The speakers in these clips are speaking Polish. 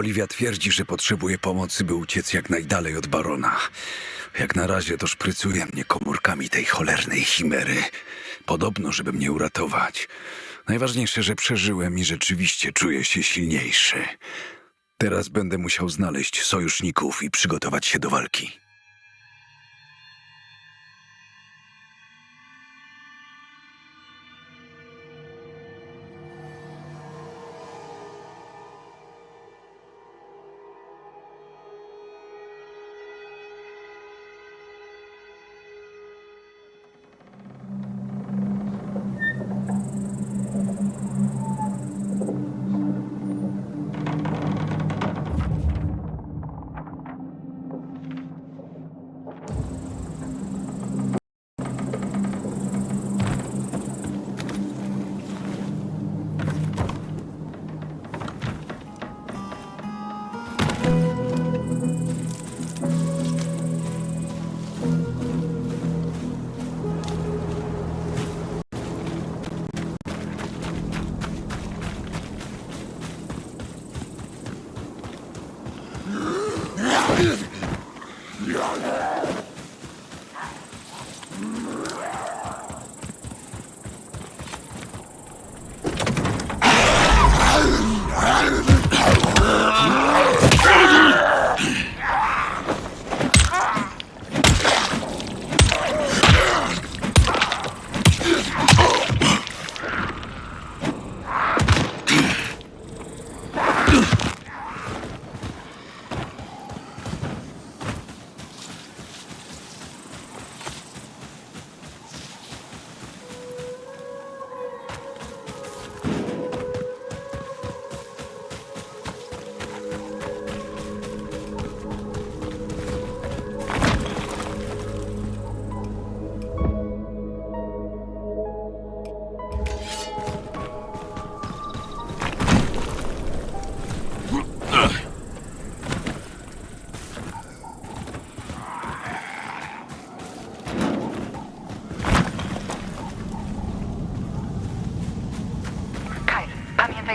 Oliwia twierdzi, że potrzebuje pomocy, by uciec jak najdalej od barona. Jak na razie to szprycuje mnie komórkami tej cholernej chimery. Podobno, żeby mnie uratować. Najważniejsze, że przeżyłem i rzeczywiście czuję się silniejszy. Teraz będę musiał znaleźć sojuszników i przygotować się do walki.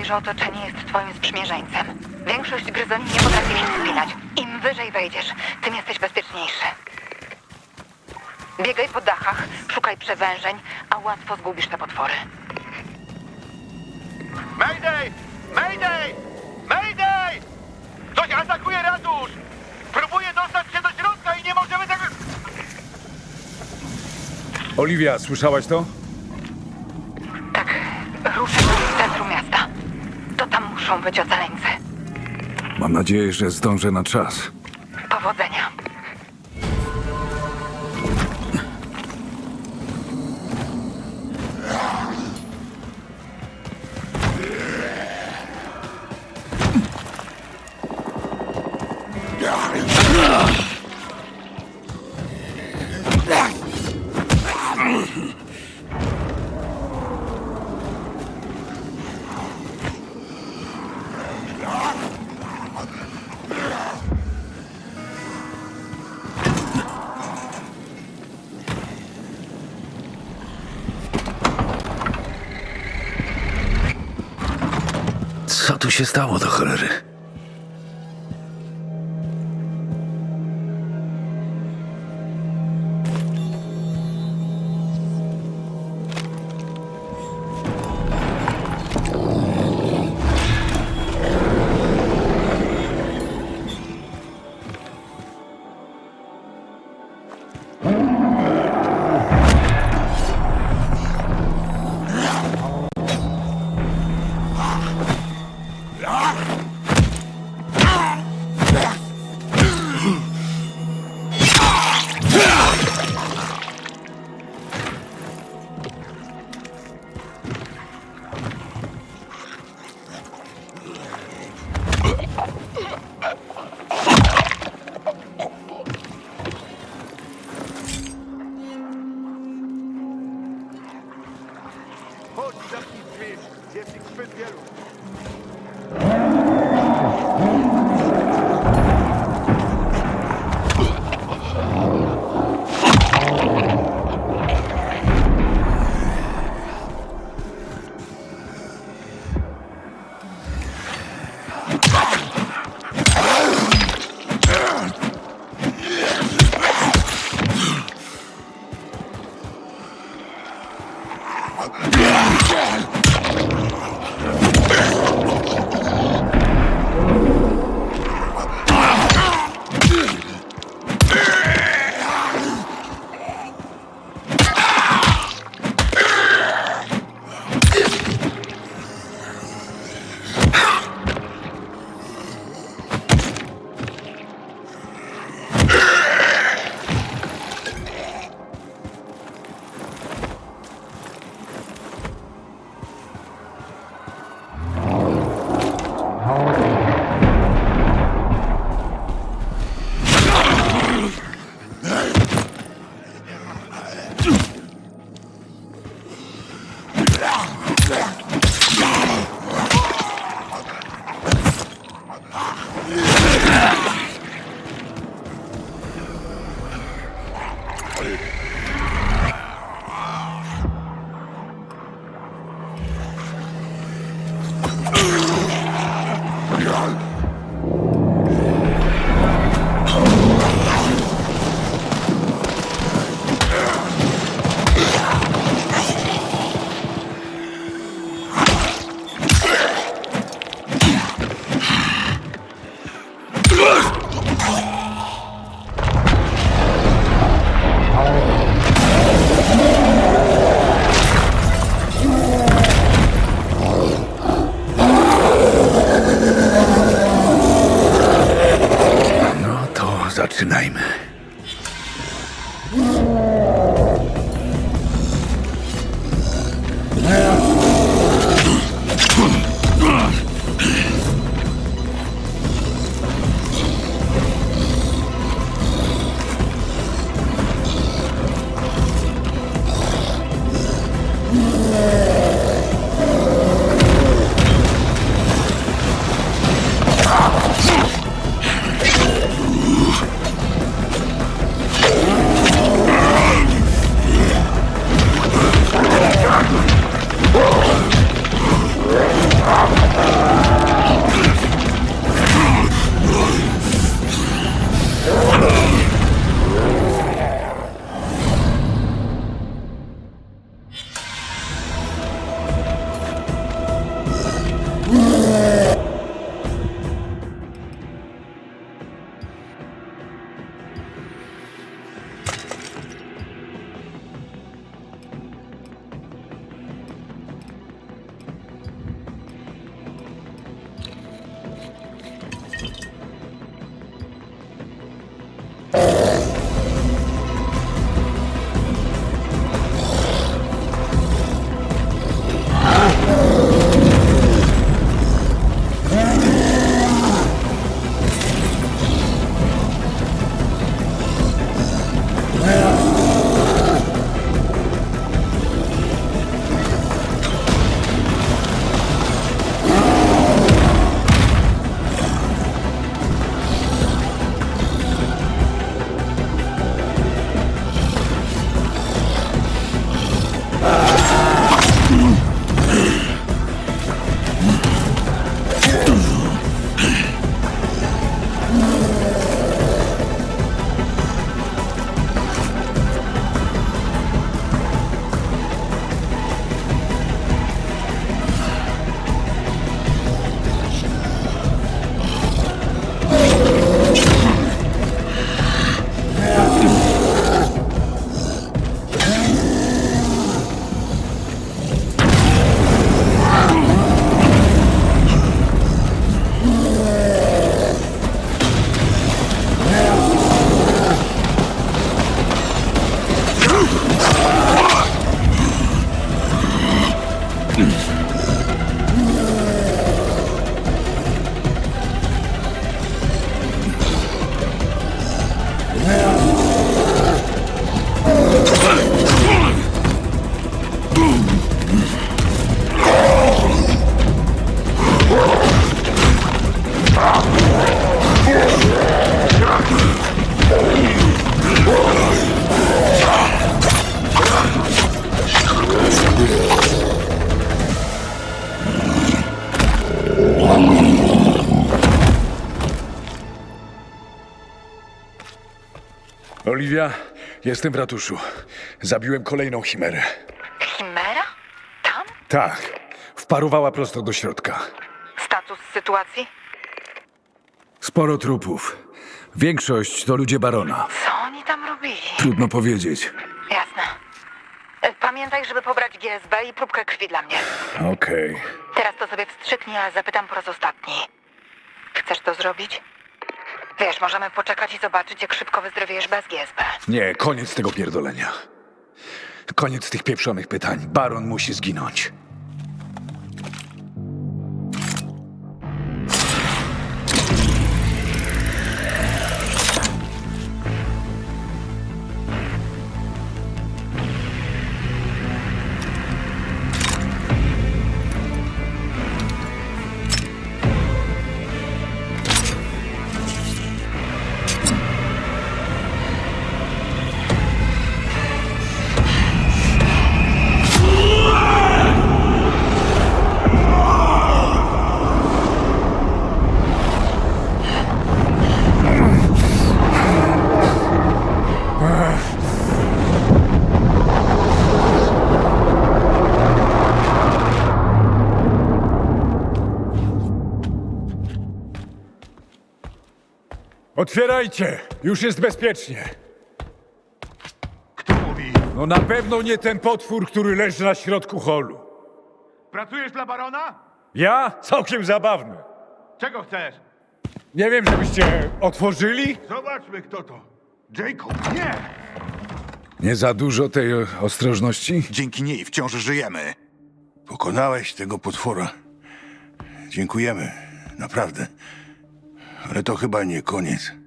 Że otoczenie jest twoim sprzymierzeńcem. Większość gryzoni nie potrafi się wspinać. Im wyżej wejdziesz, tym jesteś bezpieczniejszy. Biegaj po dachach, szukaj przewężeń, a łatwo zgubisz te potwory. Mayday! Mayday! Mayday! Coś atakuje ratusz! Próbuje dostać się do środka i nie możemy tego... Oliwia, słyszałaś to? Tak, ruszę w centrum miasta. To tam muszą być ocaleńcy. Mam nadzieję, że zdążę na czas. Powodzenia. Się stało do cholery? Imperial. Oliwia, jestem w ratuszu. Zabiłem kolejną chimerę. Chimera? Tam? Tak, wparowała prosto do środka. Status sytuacji? Sporo trupów. Większość to ludzie barona. Co oni tam robili? Trudno powiedzieć. Jasne. E, Pamiętaj, żeby pobrać GSB i próbkę krwi dla mnie. Okej. Teraz to sobie wstrzyknij, a zapytam po raz ostatni. Chcesz to zrobić? Wiesz, możemy poczekać i zobaczyć, jak szybko wyzdrowiejesz bez GSB. Nie, koniec tego pierdolenia. Koniec tych pieprzonych pytań. Baron musi zginąć. Otwierajcie! Już jest bezpiecznie. Kto mówi? No na pewno nie ten potwór, który leży na środku holu. Pracujesz dla barona? Ja? Całkiem zabawny. Czego chcesz? Nie wiem, żebyście otworzyli? Zobaczmy, kto to. Jacob, nie! Nie za dużo tej e, ostrożności? Dzięki niej wciąż żyjemy. Pokonałeś tego potwora. Dziękujemy, naprawdę. Ale to chyba nie koniec.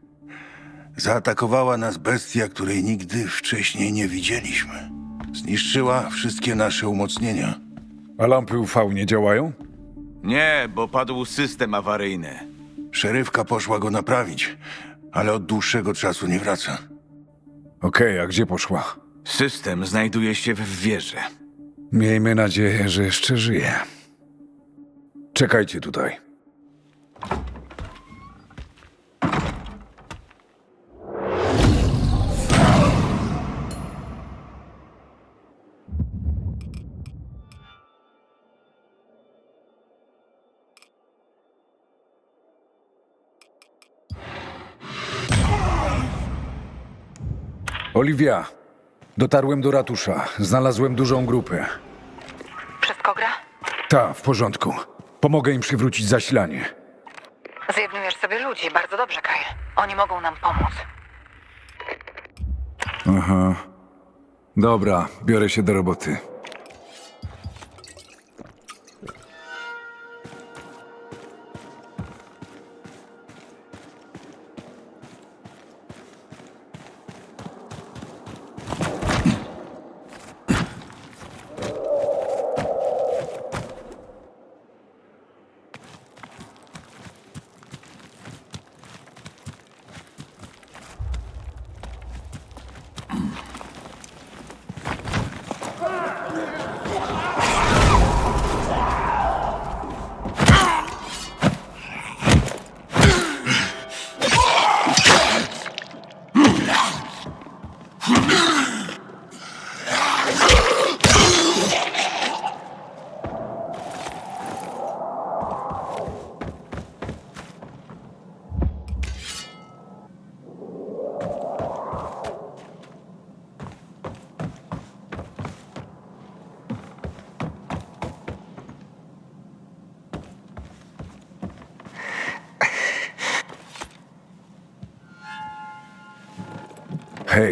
Zaatakowała nas bestia, której nigdy wcześniej nie widzieliśmy. Zniszczyła wszystkie nasze umocnienia. A lampy UV nie działają? Nie, bo padł system awaryjny. Szerywka poszła go naprawić, ale od dłuższego czasu nie wraca. Okej, a gdzie poszła? System znajduje się w wieży. Miejmy nadzieję, że jeszcze żyje. Czekajcie tutaj. Oliwia, dotarłem do ratusza. Znalazłem dużą grupę. Wszystko gra? Ta, w porządku. Pomogę im przywrócić zasilanie. Zjednujesz sobie ludzi. Bardzo dobrze, Kyle. Oni mogą nam pomóc. Aha. Dobra, biorę się do roboty.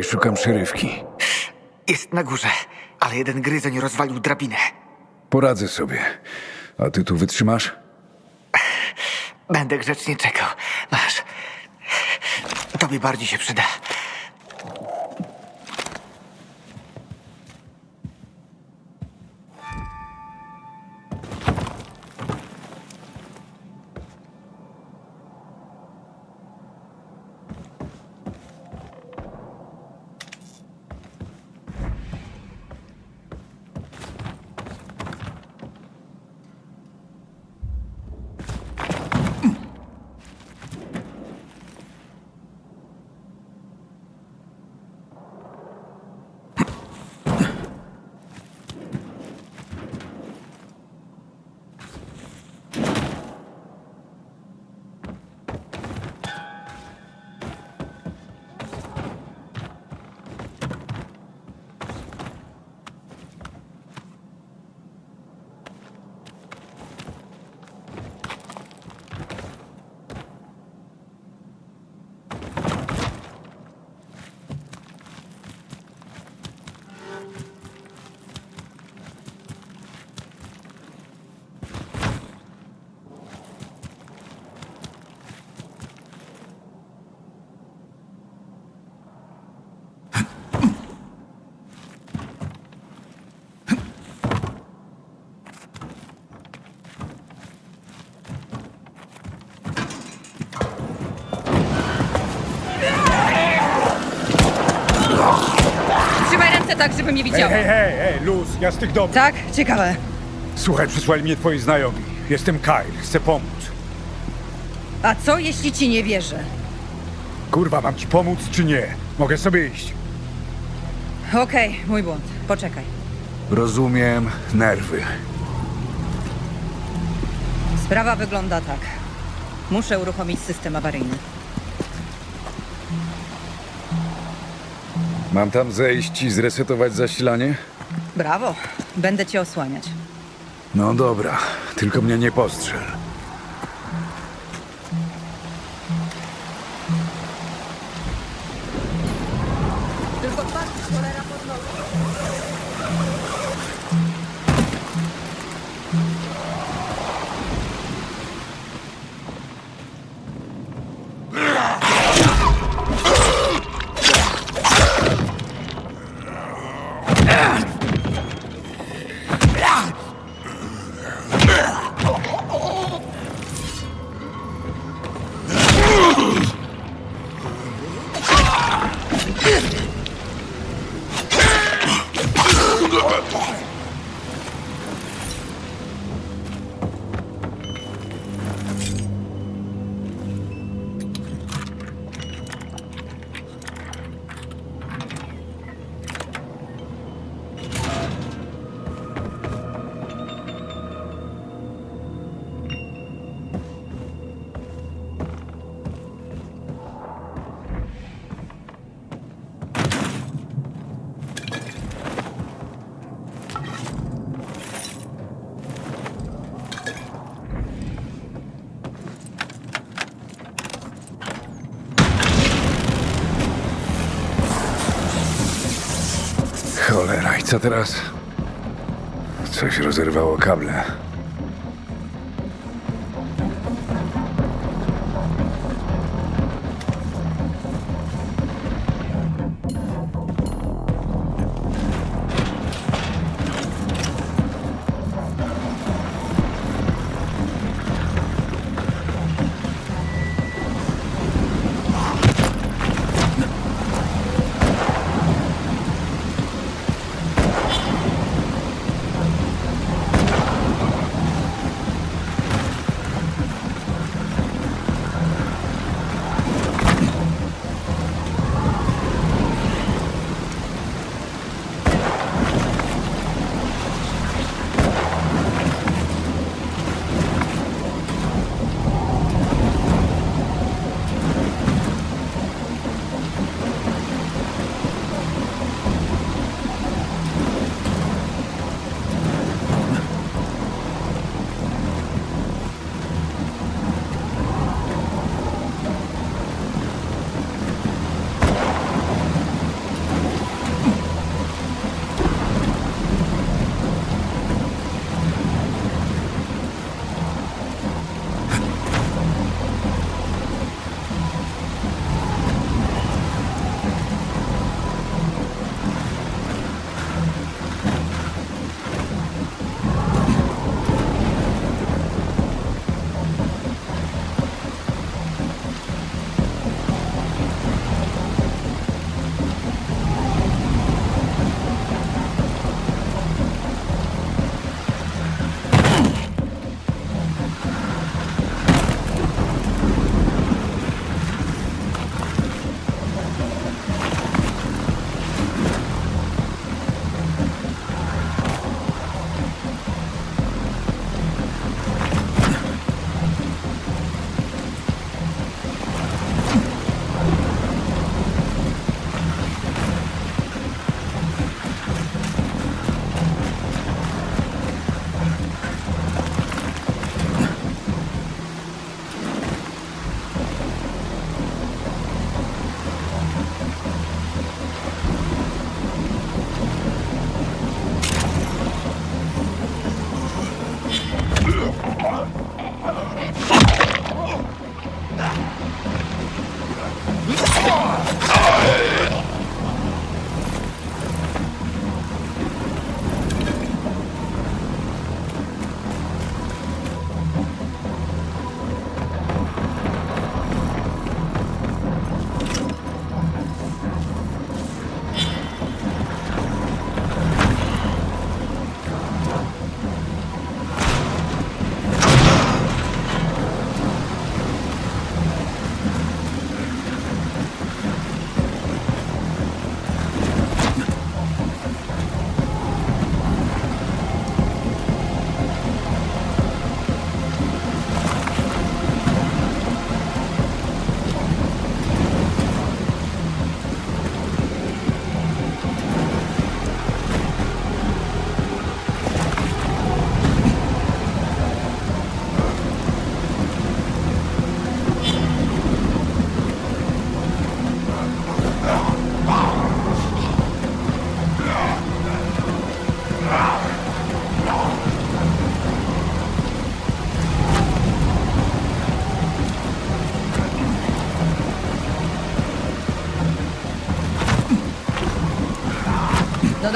Szukam szerywki. Jest na górze, ale jeden gryzoń rozwalił drabinę. Poradzę sobie. A ty tu wytrzymasz? Będę grzecznie czekał. Masz. Tobie bardziej się przyda. Tak, żeby mnie Hej, widziała. hej, hej, hej, luz, ja z tych dobrych. Tak? Ciekawe. Słuchaj, przysłali mnie twoi znajomi. Jestem Kyle, chcę pomóc. A co jeśli ci nie wierzę? Kurwa, mam ci pomóc czy nie? Mogę sobie iść. Okej, mój błąd. Poczekaj. Rozumiem nerwy. Sprawa wygląda tak. Muszę uruchomić system awaryjny. Mam tam zejść i zresetować zasilanie? Brawo. Będę cię osłaniać. No dobra, tylko mnie nie postrzel. Teraz? Coś rozerwało kable.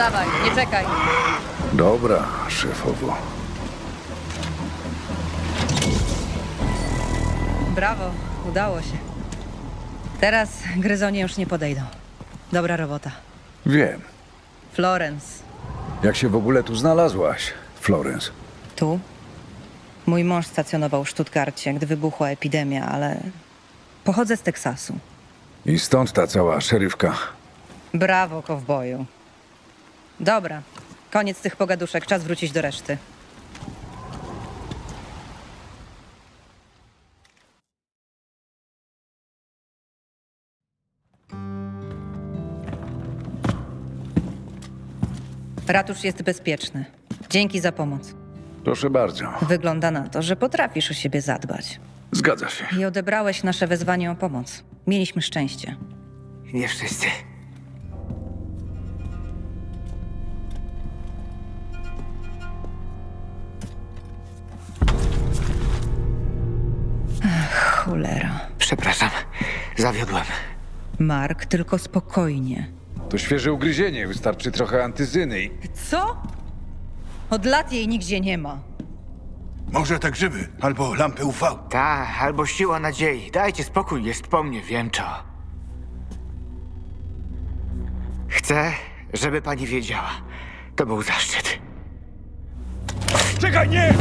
Dawaj, nie czekaj. Dobra, szefowo. Brawo, udało się. Teraz gryzonie już nie podejdą. Dobra robota. Wiem. Florence, Jak się w ogóle tu znalazłaś, Florence? tu? Mój mąż stacjonował w Stuttgarcie, gdy wybuchła epidemia, ale pochodzę z Teksasu. I stąd ta cała szerywka. Brawo, kowboju. Dobra, koniec tych pogaduszek, czas wrócić do reszty. Ratusz jest bezpieczny. Dzięki za pomoc. Proszę bardzo. Wygląda na to, że potrafisz o siebie zadbać. Zgadza się. I odebrałeś nasze wezwanie o pomoc. Mieliśmy szczęście. Nie wszyscy. Zawiodłem. Mark, tylko spokojnie. To świeże ugryzienie, wystarczy trochę antyzyny i... Co? Od lat jej nigdzie nie ma. Może te grzyby, albo lampy UV. Ta, albo siła nadziei. Dajcie spokój, jest po mnie, wiem co. Chcę, żeby pani wiedziała. To był zaszczyt. Czekaj, nie!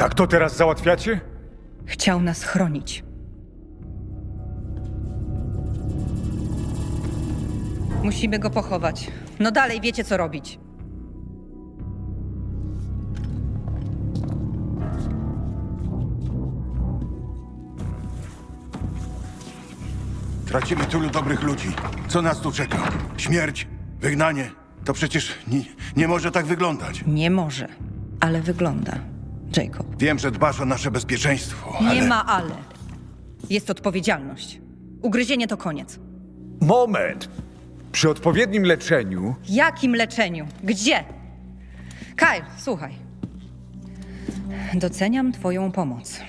Tak to teraz załatwiacie? Chciał nas chronić. Musimy go pochować. No dalej wiecie, co robić. Tracimy tylu dobrych ludzi. Co nas tu czeka? Śmierć? Wygnanie? To przecież nie, nie może tak wyglądać. Nie może, ale wygląda. Jacob. Wiem, że dbasz o nasze bezpieczeństwo, ale... Nie ma ale. Jest odpowiedzialność. Ugryzienie to koniec. Moment! Przy odpowiednim leczeniu Jakim leczeniu? Gdzie? Kyle, słuchaj. Doceniam Twoją pomoc,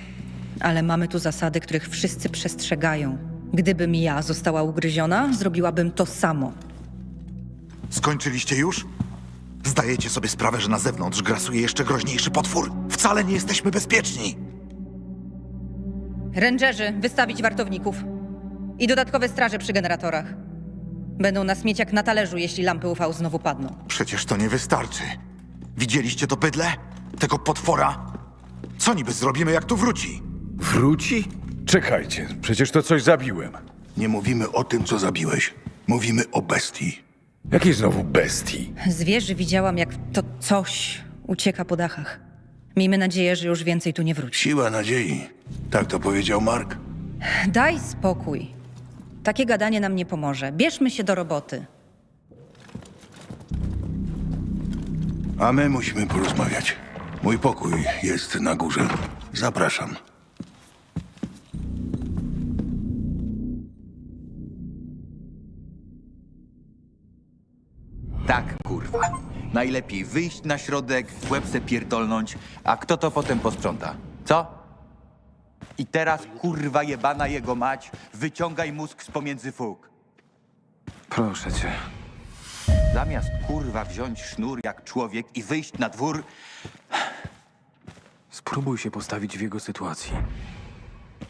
ale mamy tu zasady, których wszyscy przestrzegają. Gdybym ja została ugryziona, zrobiłabym to samo. Skończyliście już? Zdajecie sobie sprawę, że na zewnątrz grasuje jeszcze groźniejszy potwór? Wcale nie jesteśmy bezpieczni! Rangerzy, wystawić wartowników. I dodatkowe straże przy generatorach. Będą nas mieć jak na talerzu, jeśli lampy UV znowu padną. Przecież to nie wystarczy. Widzieliście to bydlę? Tego potwora? Co niby zrobimy, jak tu wróci? Wróci? Czekajcie, przecież to coś zabiłem. Nie mówimy o tym, co zabiłeś. Mówimy o bestii. Jakiej znowu bestii? Z wieży widziałam, jak to coś ucieka po dachach. Miejmy nadzieję, że już więcej tu nie wróci. Siła nadziei. Tak to powiedział Mark. Daj spokój. Takie gadanie nam nie pomoże. Bierzmy się do roboty. A my musimy porozmawiać. Mój pokój jest na górze. Zapraszam. Tak. Najlepiej wyjść na środek, w łeb se pierdolnąć, a kto to potem posprząta? Co? I teraz, kurwa jebana jego mać, wyciągaj mózg z pomiędzy fug. Proszę cię. Zamiast kurwa wziąć sznur jak człowiek i wyjść na dwór, Spróbuj się postawić w jego sytuacji.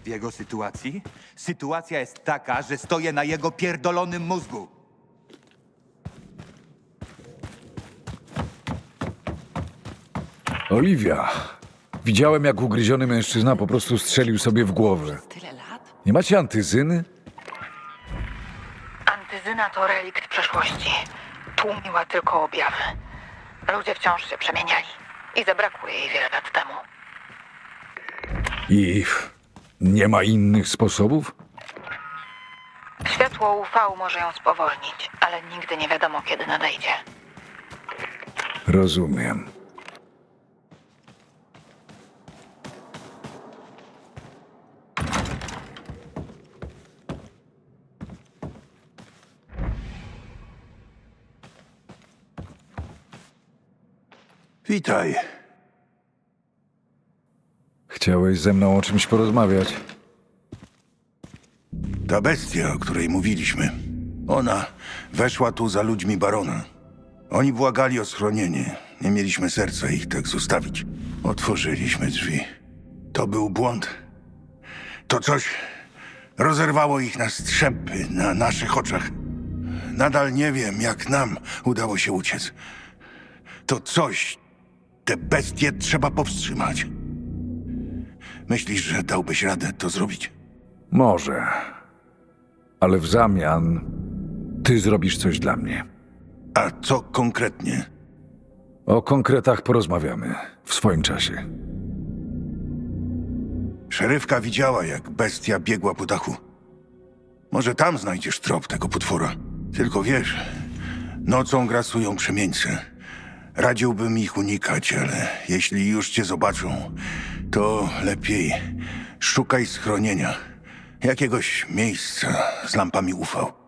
w jego sytuacji, sytuacja jest taka, że stoję na jego pierdolonym mózgu. Oliwia, widziałem jak ugryziony mężczyzna po prostu strzelił sobie w głowę. Tyle lat? Nie macie antyzyny? Antyzyna to relikt przeszłości. Tłumiła tylko objawy. Ludzie wciąż się przemieniali. I zabrakło jej wiele lat temu. I nie ma innych sposobów? Światło UV może ją spowolnić, ale nigdy nie wiadomo, kiedy nadejdzie. Rozumiem. Witaj. Chciałeś ze mną o czymś porozmawiać? Ta bestia, o której mówiliśmy, ona weszła tu za ludźmi barona. Oni błagali o schronienie. Nie mieliśmy serca ich tak zostawić. Otworzyliśmy drzwi. To był błąd. To coś rozerwało ich na strzępy na naszych oczach. Nadal nie wiem, jak nam udało się uciec. To coś, te bestie trzeba powstrzymać. Myślisz, że dałbyś radę to zrobić? Może. Ale w zamian ty zrobisz coś dla mnie. A co konkretnie? O konkretach porozmawiamy w swoim czasie. Szerywka widziała, jak bestia biegła po dachu. Może tam znajdziesz trop tego potwora. Tylko wiesz, nocą grasują przemieńcy. Radziłbym ich unikać, ale jeśli już cię zobaczą, to lepiej szukaj schronienia. Jakiegoś miejsca z lampami UV.